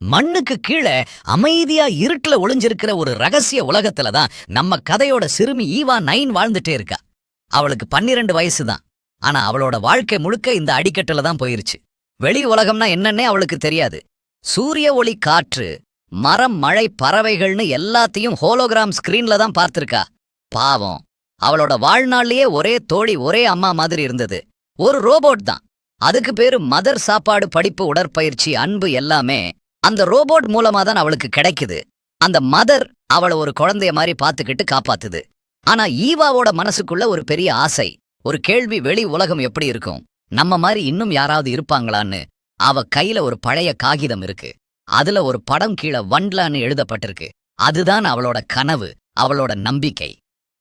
மண்ணுக்கு கீழே அமைதியா இருட்டுல ஒளிஞ்சிருக்கிற ஒரு ரகசிய உலகத்துல தான் நம்ம கதையோட சிறுமி ஈவா நைன் வாழ்ந்துட்டே இருக்கா. அவளுக்கு பன்னிரண்டு வயசு தான் ஆனா அவளோட வாழ்க்கை முழுக்க இந்த அடிக்கட்டுல தான் போயிருச்சு. வெளி உலகம்னா என்னன்னே அவளுக்கு தெரியாது. சூரிய ஒளி காற்று மரம் மழை பறவைகள்னு எல்லாத்தையும் ஹோலோகிராம் ஸ்கிரீன்ல தான் பார்த்திருக்கா. பாவம். அவளோட வாழ்நாள்லயே ஒரே தோழி ஒரே அம்மா மாதிரி இருந்தது. ஒரு ரோபோட் தான். அதுக்கு பேரு மதர் சாப்பாடு படிப்பு உடற்பயிற்சி அன்பு எல்லாமே அந்த ரோபோட் மூலமா தான் அவளுக்கு கிடைக்குது. அந்த மதர் அவளை ஒரு குழந்தைய மாதிரி பார்த்துக்கிட்டு காப்பாத்துது. ஆனா ஈவாவோட மனசுக்குள்ள ஒரு பெரிய ஆசை ஒரு கேள்வி வெளி உலகம் எப்படி இருக்கும்? நம்ம மாதிரி இன்னும் யாராவது இருப்பாங்களான்னு? அவ கையில ஒரு பழைய காகிதம் இருக்கு. அதுல ஒரு படம் கீழே வண்டலான்னு எழுதப்பட்டிருக்கு. அதுதான் அவளோட கனவு அவளோட நம்பிக்கை.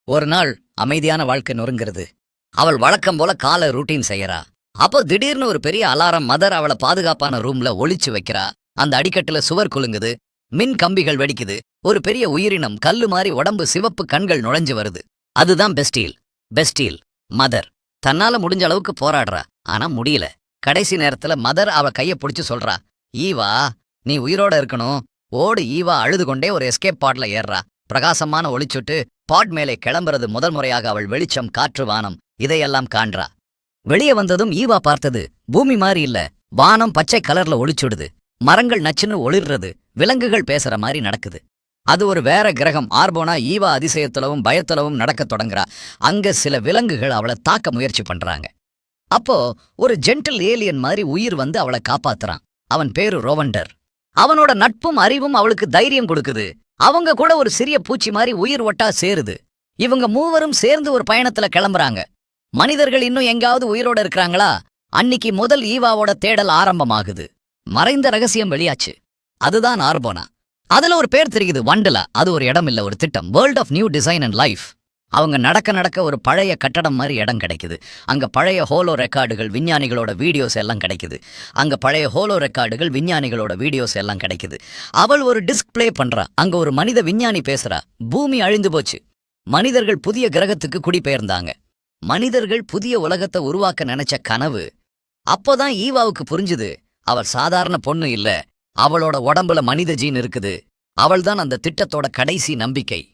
ஒரு நாள் அமைதியான வாழ்க்கை நொறுங்கிறது. அவள் வழக்கம் போல காலை ரூட்டீன் செய்யறா. அப்போ திடீர்னு ஒரு பெரிய அலாரம் மதர் அவளை பாதுகாப்பான ரூம்ல ஒளிச்சு வைக்கிறா. அந்த அடிக்கட்டுல சுவர் குலுங்குது மின் கம்பிகள் வெடிக்குது ஒரு பெரிய உயிரினம் கல்லு மாதிரி உடம்பு சிவப்பு கண்கள் நுழைஞ்சு வருது. அதுதான் பெஸ்டீல் பெஸ்டீல் மதர். தன்னால முடிஞ்ச அளவுக்கு போராடுறா ஆனா முடியல. கடைசி நேரத்துல மதர் அவ கைய பிடிச்சு சொல்றா ஈவா நீ உயிரோட இருக்கணும். ஓடு ஈவா அழுது கொண்டே ஒரு எஸ்கேப் பாட்ல ஏறுறா. பிரகாசமான ஒளிச்சுட்டு பாட் மேலே கிளம்புறது முதல் முறையாக அவள் வெளிச்சம் காற்று வானம் இதையெல்லாம் காண்றா. வெளியே வந்ததும் ஈவா பார்த்தது பூமி மாதிரி இல்ல வானம் பச்சை கலர்ல ஒளிச்சுடுது. மரங்கள் நச்சுன்னு ஒளிர்றது விலங்குகள் பேசுற மாதிரி நடக்குது. அது ஒரு வேற கிரகம். ஆர்போனா ஈவா அதிசயத்துலவும் பயத்துலவும் நடக்கத் தொடங்குறா. அங்க சில விலங்குகள் அவளை தாக்க முயற்சி பண்றாங்க. அப்போ ஒரு ஜென்டில் ஏலியன் மாதிரி உயிர் வந்து அவளை காப்பாத்துறான். அவன் பேரு ரோவண்டர் அவனோட நட்பும் அறிவும் அவளுக்கு தைரியம் கொடுக்குது. அவங்க கூட ஒரு சிறிய பூச்சி மாதிரி உயிர் ஒட்டா சேருது. இவங்க மூவரும் சேர்ந்து ஒரு பயணத்துல கிளம்புறாங்க. மனிதர்கள் இன்னும் எங்காவது உயிரோட இருக்கிறாங்களா? அன்னிக்கு முதல் ஈவாவோட தேடல் ஆரம்பமாகுது. மறைந்த ரகசியம் வெளியாச்சு. அதுதான் ஆர்போனா அதுல ஒரு பேர் தெரியுது வண்டலா அது ஒரு இடம் இல்ல ஒரு திட்டம். World of new design and life அவங்க நடக்க நடக்க ஒரு பழைய கட்டடம் மாதிரி இடம் கிடைக்குது. அங்க பழைய ஹோலோ ரெக்கார்டுகள் விஞ்ஞானிகளோட வீடியோஸ் எல்லாம் கிடைக்குது. அங்க பழைய ஹோலோ ரெக்கார்டுகள் விஞ்ஞானிகளோட வீடியோஸ் எல்லாம் கிடைக்குது. அவள் ஒரு டிஸ்க் பிளே பண்றா. அங்க ஒரு மனித விஞ்ஞானி பேசுறா. பூமி அழிந்து போச்சு. மனிதர்கள் புதிய கிரகத்துக்கு குடிபெயர்ந்தாங்க. மனிதர்கள் புதிய உலகத்தை உருவாக்க நினைச்ச கனவு அப்போதான் ஈவாவுக்கு புரிஞ்சுது. அவள் சாதாரண பொண்ணு இல்ல. அவளோட உடம்புல மனித ஜீன் இருக்குது. அவள்தான் அந்த திட்டத்தோட கடைசி நம்பிக்கை.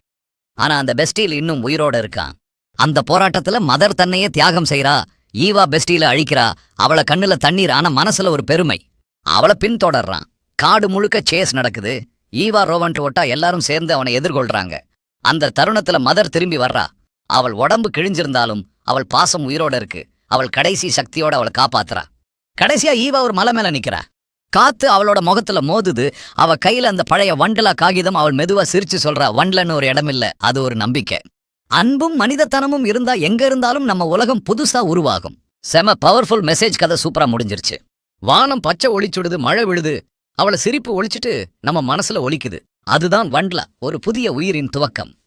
ஆனா அந்த பெஸ்டியில் இன்னும் உயிரோட இருக்கான் அந்த போராட்டத்துல மதர் தன்னையே தியாகம் செய்றா. ஈவா பெஸ்டியில அழிக்கிறா. அவள கண்ணுல தண்ணீர் ஆனா மனசுல ஒரு பெருமை. அவளை பின்தொடர்றான். காடு முழுக்க சேஸ் நடக்குது. ஈவா ரோவன்ட் ஒட்டா எல்லாரும் சேர்ந்து அவனை எதிர்கொள்றாங்க. அந்த தருணத்துல மதர் திரும்பி வர்றா. அவள் உடம்பு கிழிஞ்சிருந்தாலும் அவள் பாசம் உயிரோட இருக்கு. அவள் கடைசி சக்தியோட அவளை காப்பாத்துறா. கடைசியா ஈவா ஒரு மலை மேல நிக்கிறா. காத்து அவளோட முகத்துல மோதுது. அவ கையில அந்த பழைய வண்டலா காகிதம் அவள் மெதுவா சிரிச்சு சொல்றா வண்டலன்னு ஒரு இடம் இல்ல அது ஒரு நம்பிக்கை. அன்பும் மனிதத்தனமும் இருந்தா எங்க இருந்தாலும் நம்ம உலகம் புதுசா உருவாகும். செம பவர்ஃபுல் மெசேஜ் கதை சூப்பரா முடிஞ்சிருச்சு. வானம் பச்சை ஒளிச்சுடுது மழை விழுது. அவளை சிரிப்பு ஒழிச்சிட்டு நம்ம மனசுல ஒலிக்குது. அதுதான் வண்டலா ஒரு புதிய உயிரின் துவக்கம்.